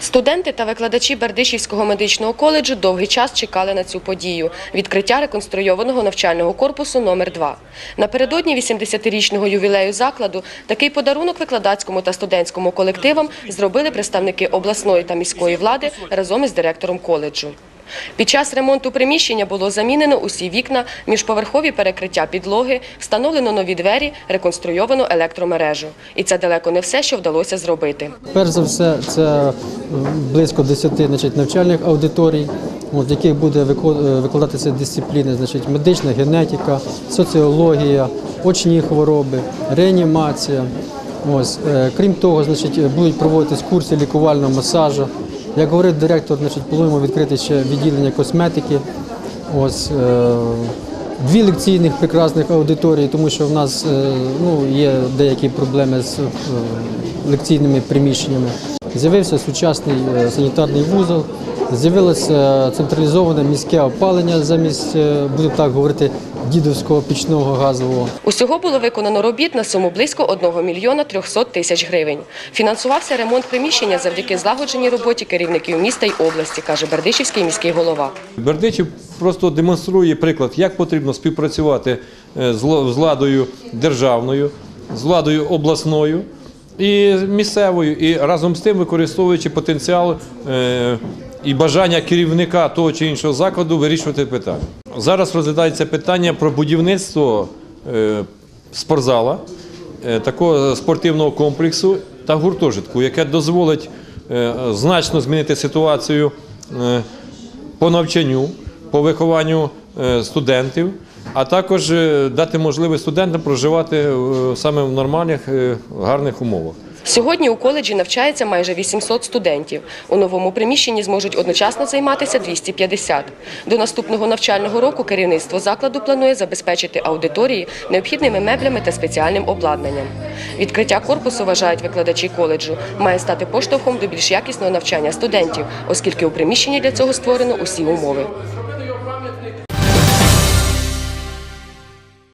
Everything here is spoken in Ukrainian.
Студенти та викладачі Бердишівського медичного коледжу довгий час чекали на цю подію – відкриття реконструйованого навчального корпусу номер 2 Напередодні 80-річного ювілею закладу такий подарунок викладацькому та студентському колективам зробили представники обласної та міської влади разом із директором коледжу. Під час ремонту приміщення було замінено усі вікна, міжповерхові перекриття підлоги, встановлено нові двері, реконструйовано електромережу. І це далеко не все, що вдалося зробити. Перш за все, це близько 10 значить, навчальних аудиторій, в яких буде е, викладатися дисципліни, значить, медична генетика, соціологія, очні хвороби, реанімація. Ось. е, Крім того, значить, будуть проводитись курси лікувального масажу. Як говорив директор, значить, плануємо відкрити ще відділення косметики. Ось, е, дві лекційних прекрасних аудиторії, тому що в нас е, ну, є деякі проблеми з е, лекційними приміщеннями. З'явився сучасний е, санітарний вузол, з'явилося централізоване міське опалення замість, е, будемо так говорити, дідовського пічного газового. Усього було виконано робіт на суму близько 1 мільйона 300 тисяч гривень. Фінансувався ремонт приміщення завдяки злагодженій роботі керівників міста й області, каже Бердичівський міський голова. Бердичів просто демонструє приклад, як потрібно співпрацювати е, з владою державною, з владою обласною і місцевою, і разом з тим використовуючи потенціал е, і бажання керівника того чи іншого закладу вирішувати питання. Зараз розглядається питання про будівництво е, спортзала, е, такого спортивного комплексу та гуртожитку, яке дозволить значно змінити ситуацію по навчанню, по вихованню студентів, а також е, дати можливість студентам проживати е, саме в нормальних, е, гарних умовах. Сьогодні у коледжі навчається майже 800 студентів. У новому приміщенні зможуть одночасно займатися 250. До наступного навчального року керівництво закладу планує забезпечити аудиторії необхідними меблями та спеціальним обладнанням. Відкриття корпусу, вважають викладачі коледжу, має стати поштовхом до більш якісного навчання студентів, оскільки у приміщенні для цього створено усі умови.